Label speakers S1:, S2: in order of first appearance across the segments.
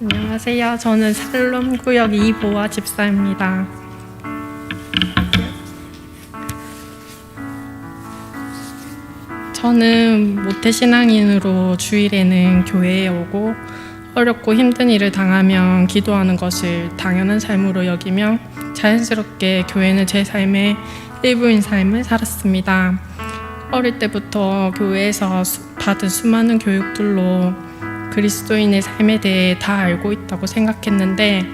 S1: 안녕하세요. 저는 살롬 구역 이보아 집사입니다. 저는 모태신앙인으로 주일에는 교회에 오고 어렵고 힘든 일을 당하면 기도하는 것을 당연한 삶으로 여기며 자연스럽게 교회는 제 삶의 일부인 삶을 살았습니다. 어릴 때부터 교회에서 수- 받은 수많은 교육들로 그리스도인의 삶에 대해 다 알고 있다고 생각했는데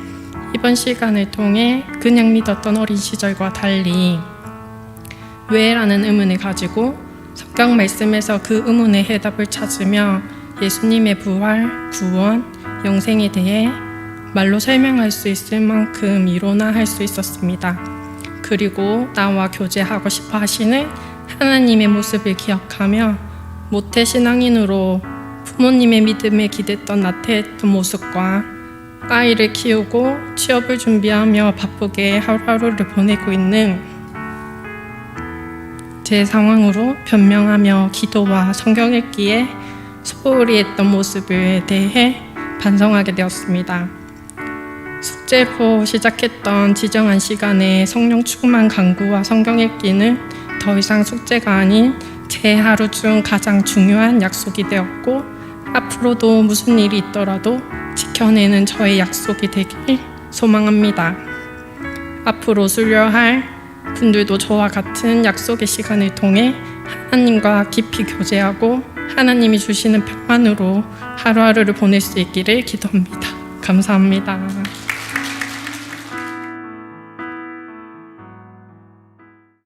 S1: 이번 시간을 통해 그냥 믿었던 어린 시절과 달리 왜라는 의문을 가지고 성경 말씀에서 그 의문의 해답을 찾으며 예수님의 부활, 구원, 영생에 대해 말로 설명할 수 있을 만큼 이론화할 수 있었습니다. 그리고 나와 교제하고 싶어 하시는 하나님의 모습을 기억하며 모태 신앙인으로 부모님의 믿음에 기댔던 나태했던 모습과 아이를 키우고 취업을 준비하며 바쁘게 하루하루를 보내고 있는 제 상황으로 변명하며 기도와 성경 읽기에 소홀히 했던 모습에 대해 반성하게 되었습니다. 숙제로 시작했던 지정한 시간에 성령 충만 강구와 성경 읽기는 더 이상 숙제가 아닌 제 하루 중 가장 중요한 약속이 되었고 앞으로도 무슨 일이 있더라도 지켜내는 저의 약속이 되길 소망합니다. 앞으로 수료할 분들도 저와 같은 약속의 시간을 통해 하나님과 깊이 교제하고 하나님이 주시는 평안으로 하루하루를 보낼 수 있기를 기도합니다. 감사합니다.